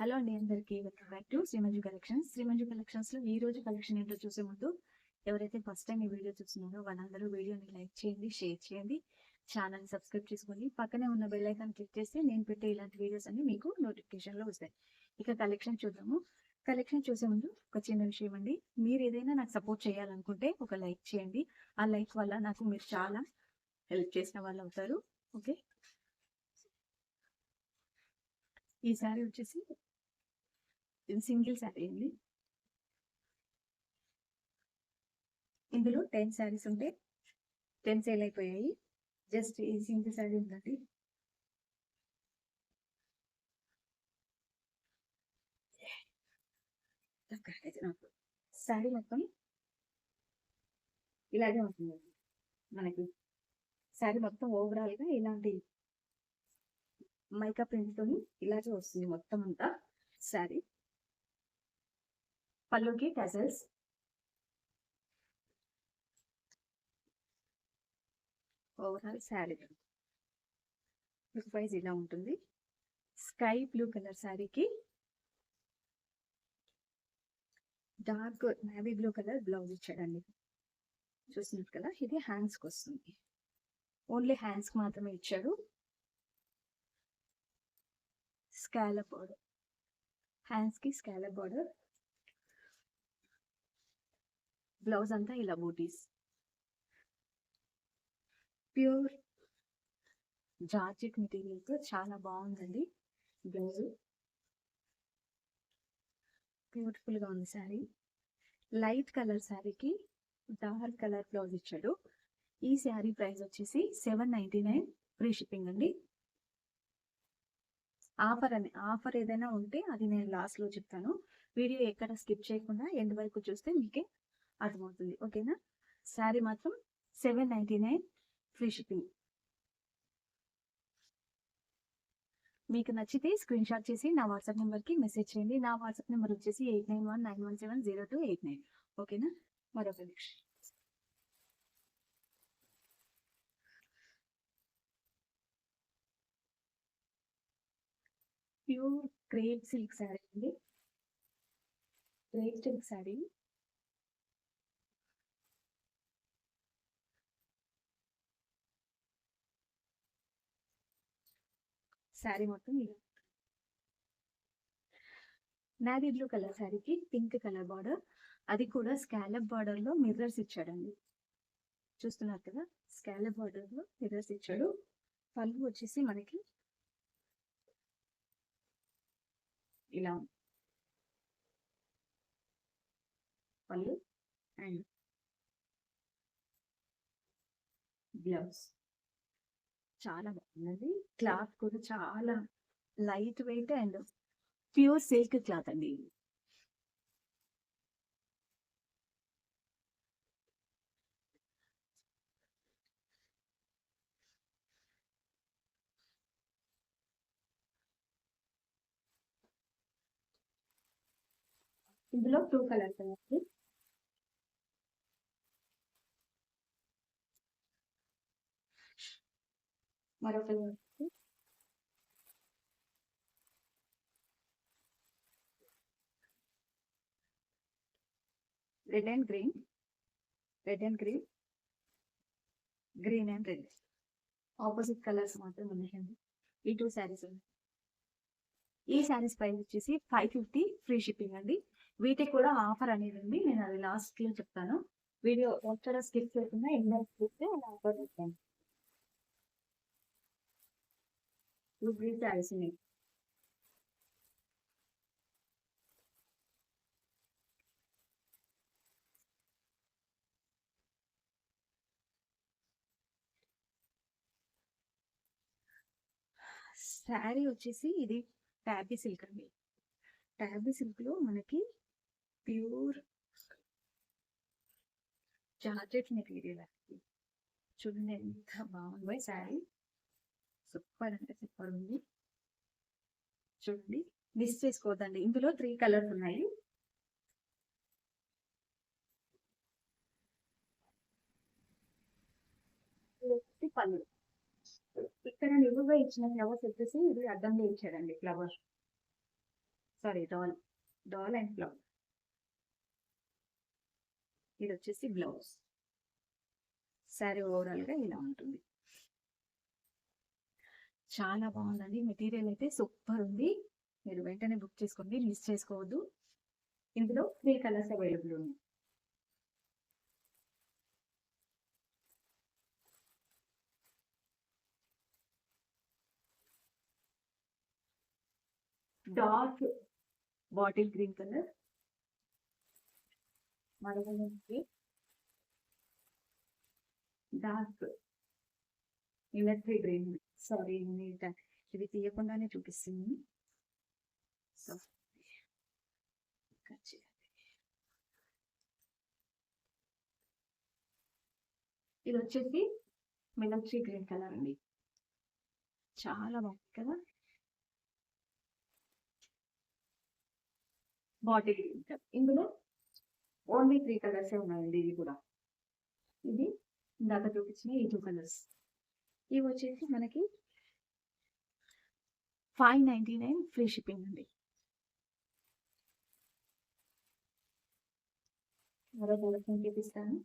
Hello అండి అందరికీ. Welcome back to Srimanju collections Srimanju కలెక్షన్స్లో ఈ రోజు కలెక్షన్ ఏంటో చూసే ముందు ఎవరైతే ఫస్ట్ టైం ఈ వీడియో చూస్తున్నారో వాళ్ళందరూ వీడియోని లైక్ చేయండి షేర్ చేయండి ఛానల్ సబ్స్క్రైబ్ చేసుకోండి. పక్కనే ఉన్న బెల్ ఐకాన్ క్లిక్ చేస్తే నేను పెట్టే ఇలాంటి వీడియోస్ అన్ని మీకు నోటిఫికేషన్లో వస్తాయి. ఇక కలెక్షన్ చూద్దాము. కలెక్షన్ చూసే ముందు ఒక చిన్న విషయం అండి. మీరు ఏదైనా నాకు సపోర్ట్ చేయాలనుకుంటే ఒక లైక్ చేయండి. ఆ లైక్ వల్ల నాకు మీరు చాలా హెల్ప్ చేసిన వాళ్ళు అవుతారు. ఓకే ఈసారి వచ్చేసి ఇది సింగిల్ శారీ అండి. ఇందులో టెన్ శారీస్ ఉంటే టెన్ సేల్ అయిపోయాయి. జస్ట్ ఈ సింగిల్ శారీ ఉందండి. శారీ మొత్తం ఇలాగే ఉంటుంది మనకి శారీ మొత్తం ఓవరాల్గా ఇలాంటి మైకా ప్రింట్తో ఇలాగే వస్తుంది మొత్తం అంతా శారీ. పళ్ళుకి టజల్స్ ఓవరాల్ శారీ లుక్ ఇలా ఉంటుంది. స్కై బ్లూ కలర్ శారీకి dark navy blue colour blouse ఇచ్చాడండి. చూసినట్టు కదా ఇది హ్యాండ్స్కి వస్తుంది. ఓన్లీ హ్యాండ్స్కి మాత్రమే ఇచ్చాడు. స్కాలప్ బార్డర్ హ్యాండ్స్కి స్కాలప్ బార్డర్ బ్లౌజ్ అంతా ఇలా బూటీస్. ప్యూర్ జార్జెట్ మెటీరియల్తో చాలా బాగుందండి బ్లౌజ్. బ్యూటిఫుల్గా ఉంది శారీ. లైట్ కలర్ శారీకి డార్క్ కలర్ బ్లౌజ్ ఇచ్చాడు. ఈ శారీ ప్రైస్ వచ్చేసి seven ninety nine free shipping అండి. ఆఫర్ అని ఆఫర్ ఏదైనా ఉంటే అది నేను లాస్ట్లో చెప్తాను. వీడియో ఎక్కడ స్కిప్ చేయకుండా ఎండ్ వరకు చూస్తే మీకే అర్థమవుతుంది. ఓకేనా? శారీ మాత్రం seven ninety nine free shipping. మీకు నచ్చితే స్క్రీన్ షాట్ చేసి నా వాట్సాప్ నెంబర్కి మెసేజ్ చేయండి. నా వాట్సాప్ నెంబర్ వచ్చేసి eight nine one nine one seven zero two eight nine. ఓకేనా? మరొక నిమిషం. ప్యూర్ క్రేప్ సిల్క్ శారీ అండి. Crepe silk sari. శారీ మొత్తం ఇలా నావీ బ్లూ కలర్ శారీకి పింక్ కలర్ బార్డర్ అది కూడా స్కాలప్ బార్డర్లో మిర్రర్స్ ఇచ్చాడండి. చూస్తున్నారు కదా? స్కాలప్ బార్డర్లో మిర్రర్స్ ఇచ్చాడు. పళ్ళు వచ్చేసి మనకి ఇలా పళ్ళు అండ్ బ్లౌజ్ చాలా బాగుందండి. క్లాత్ కూడా చాలా light weight and pure silk cloth అండి. ఇందులో టూ కలర్స్ అండి. మరొక red and green red and green green and red opposite colours మాత్రం ఉన్నాయండి. ఈ టూ శారీస్ ఉన్నాయి. ఈ శారీస్ ప్రైస్ వచ్చేసి ఫైవ్ ఫిఫ్టీ ఫ్రీ షిప్పింగ్ అండి. వీటికి కూడా ఆఫర్ అనేది ఉంది. నేను అది లాస్ట్లో చెప్తాను. వీడియో ఎక్కడ స్కిప్ చేయకుండా ఎండ్ చూస్తే ఆఫర్ చెప్తాను గ్రీన్ శారీస్ ఉన్నాయి శారీ వచ్చేసి ఇది ట్యాబీ సిల్క్ అండి. ట్యాబీ సిల్క్లో మనకి ప్యూర్ జార్జెట్ మెటీరియల్ అండి. చూడండి ఎంత బాగుందో శారీ. సూపర్ అంటే సూపర్ ఉంది. చూడండి మిస్ చేసుకోవద్దండి. ఇందులో త్రీ కలర్స్ ఉన్నాయి. పళ్ళు. ఇక్కడ నిలువుగా ఇచ్చిన ఫ్లవర్స్ వచ్చేసి ఇది అడ్డంగా ఇచ్చాడండి flower sorry doll doll and flower ఇది వచ్చేసి బ్లౌజ్ శారీ ఓవరాల్గా ఇలా ఉంటుంది. చాలా బాగుందండి. మెటీరియల్ అయితే సూపర్ ఉంది. మీరు వెంటనే బుక్ చేసుకోండి మిస్ చేసుకోవద్దు. ఇందులో త్రీ కలర్స్ అవైలబుల్ ఉన్నాయి. Dark bottle green colour. మరొకటి డార్క్ మిలిటరీ గ్రీన్. సారీ ఇవి తీయకుండానే చూపిస్తుంది సో ఇది వచ్చేసి మిలిటరీ గ్రీన్ కలర్ అండి. చాలా బాగుంది కదా? బాటిల్ గ్రీన్ కలర్ ఇందులో ఓన్లీ త్రీ కలర్సే ఉన్నాయండి ఇది కూడా. ఇది ఇందాక చూపించిన ఈ టూ కలర్స్ ఇవి వచ్చేసి మనకి five ninety nine free shipping అండి. మరో కలెక్షన్ చూపిస్తాను.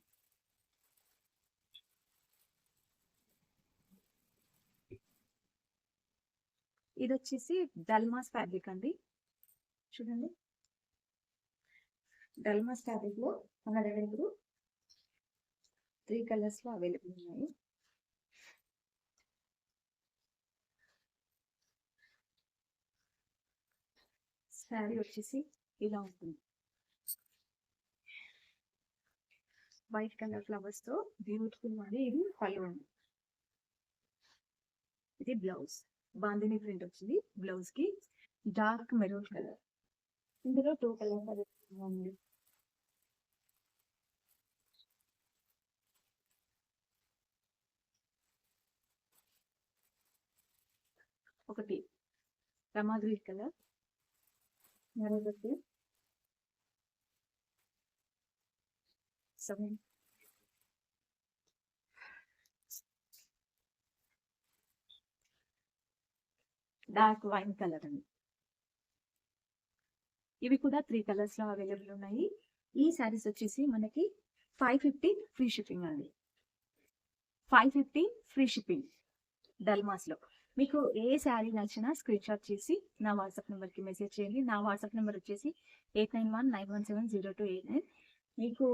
ఇది వచ్చేసి డల్మాస్ ఫ్యాబ్రిక్ అండి. చూడండి. డల్మాస్ ఫ్యాబ్రిక్లో మన దగ్గర త్రీ కలర్స్లో అవైలబుల్ ఉన్నాయి. శారీ వచ్చేసి ఇలా ఉంటుంది. వైట్ కలర్ ఫ్లవర్స్తో బ్యూటిఫుల్ ఉంది ఇది పళ్ళు ఇది బ్లౌజ్ బాందిని ప్రింట్ వచ్చింది. బ్లౌజ్కి డార్క్ మెరూన్ కలర్ ఇందులో టూ కలర్ ఉంది ఒకటి రమా గ్రీన్ కలర్ మరొకటి సెవెన్ డార్క్ వైన్ కలర్ అండి. ఇవి కూడా త్రీ కలర్స్లో అవైలబుల్ ఉన్నాయి. ఈ శారీస్ వచ్చేసి మనకి ఫైవ్ ఫిఫ్టీ ఫ్రీ షిప్పింగ్ అండి. ఫైవ్ ఫిఫ్టీ ఫ్రీ షిప్పింగ్ డల్మాస్లో. మీకు ఏ శారీ నచ్చినా స్క్రీన్ షాట్ చేసి నా వాట్సాప్ నెంబర్కి మెసేజ్ చేయండి. నా వాట్సాప్ నెంబర్ వచ్చేసి eight nine one nine one seven zero two eight nine మీకు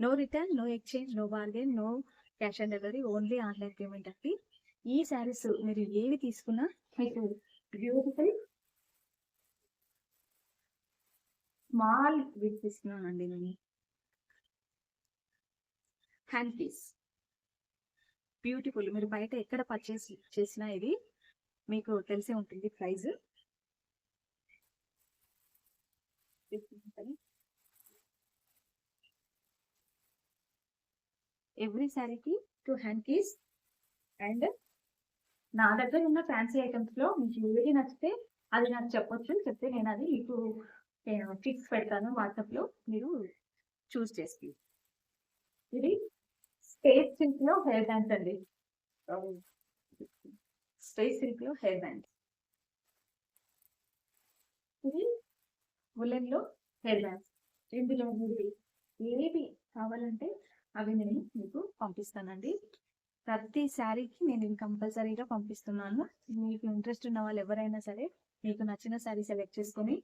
no return no exchange no bargain no cash on delivery only online payment అండి. ఈ శారీస్ మీరు ఏవి తీసుకున్నా మీకు బ్యూటిఫుల్ స్మాల్ విడిపిస్తున్నానండి నేను. హ్యాండ్ పీస్ బ్యూటిఫుల్ మీరు బయట ఎక్కడ పర్చేస్ చేసినా ఇది మీకు తెలిసే ఉంటుంది ప్రైజ్ ఎవ్రీ శారీకి టూ హ్యాండ్ కీస్ అండ్ నా దగ్గర ఉన్న ఫ్యాన్సీ ఐటమ్స్లో మీకు ఏది నచ్చితే అది నాకు చెప్పొచ్చు. చెప్తే నేను అది మీకు ఫిక్స్ పెడతాను వాట్సాప్లో. మీరు చూస్ చేసి ఇది స్పేస్ సిల్క్లో హెయిర్ బ్యాండ్స్ అండి. స్పేస్ సిల్క్లో హెయిర్ బ్యాండ్స్ ఇది ఉలెన్లో హెయిర్ బ్యాండ్స్ ఇందులో మీరు ఏవి కావాలంటే అవి నేను మీకు పంపిస్తానండి. ప్రతి శారీకి నేను కంపల్సరీగా పంపిస్తున్నాను. మీకు ఇంట్రెస్ట్ ఉన్న వాళ్ళు ఎవరైనా సరే మీకు నచ్చిన శారీ సెలెక్ట్ చేసుకొని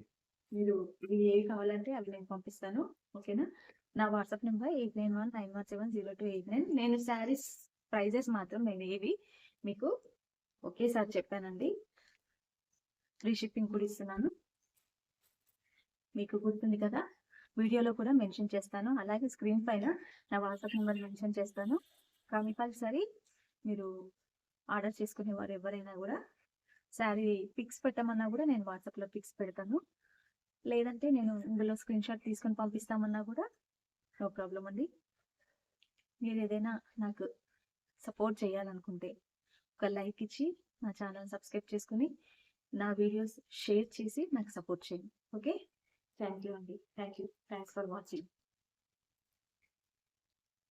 మీరు ఇవి ఏవి కావాలంటే అవి నేను పంపిస్తాను. ఓకేనా? నా WhatsApp number eight nine one nine one seven zero two eight nine. నేను శారీస్ ప్రైజెస్ మాత్రం నేను ఏవి మీకు ఒకేసారి చెప్పానండి. ఫ్రీ షిప్పింగ్ కూడా ఇస్తున్నాను. మీకు గుర్తుంది కదా? వీడియోలో కూడా మెన్షన్ చేస్తాను. అలాగే స్క్రీన్ పైన నా వాట్సాప్ నెంబర్ మెన్షన్ చేస్తాను. కంపల్సరీ మీరు ఆర్డర్ చేసుకునేవారు ఎవరైనా కూడా శారీ పిక్స్ పెట్టమన్నా కూడా నేను వాట్సాప్లో పిక్స్ పెడతాను. లేదంటే నేను ఇందులో స్క్రీన్ షాట్ తీసుకొని పంపిస్తామన్నా కూడా నో ప్రాబ్లం అండి. మీరు ఏదైనా నాకు సపోర్ట్ చేయాలనుకుంటే ఒక లైక్ ఇచ్చి నా ఛానల్ సబ్స్క్రైబ్ చేసుకుని నా వీడియోస్ షేర్ చేసి నాకు సపోర్ట్ చేయండి. ఓకే? థ్యాంక్ యూ అండి. Thank you. Thanks for watching.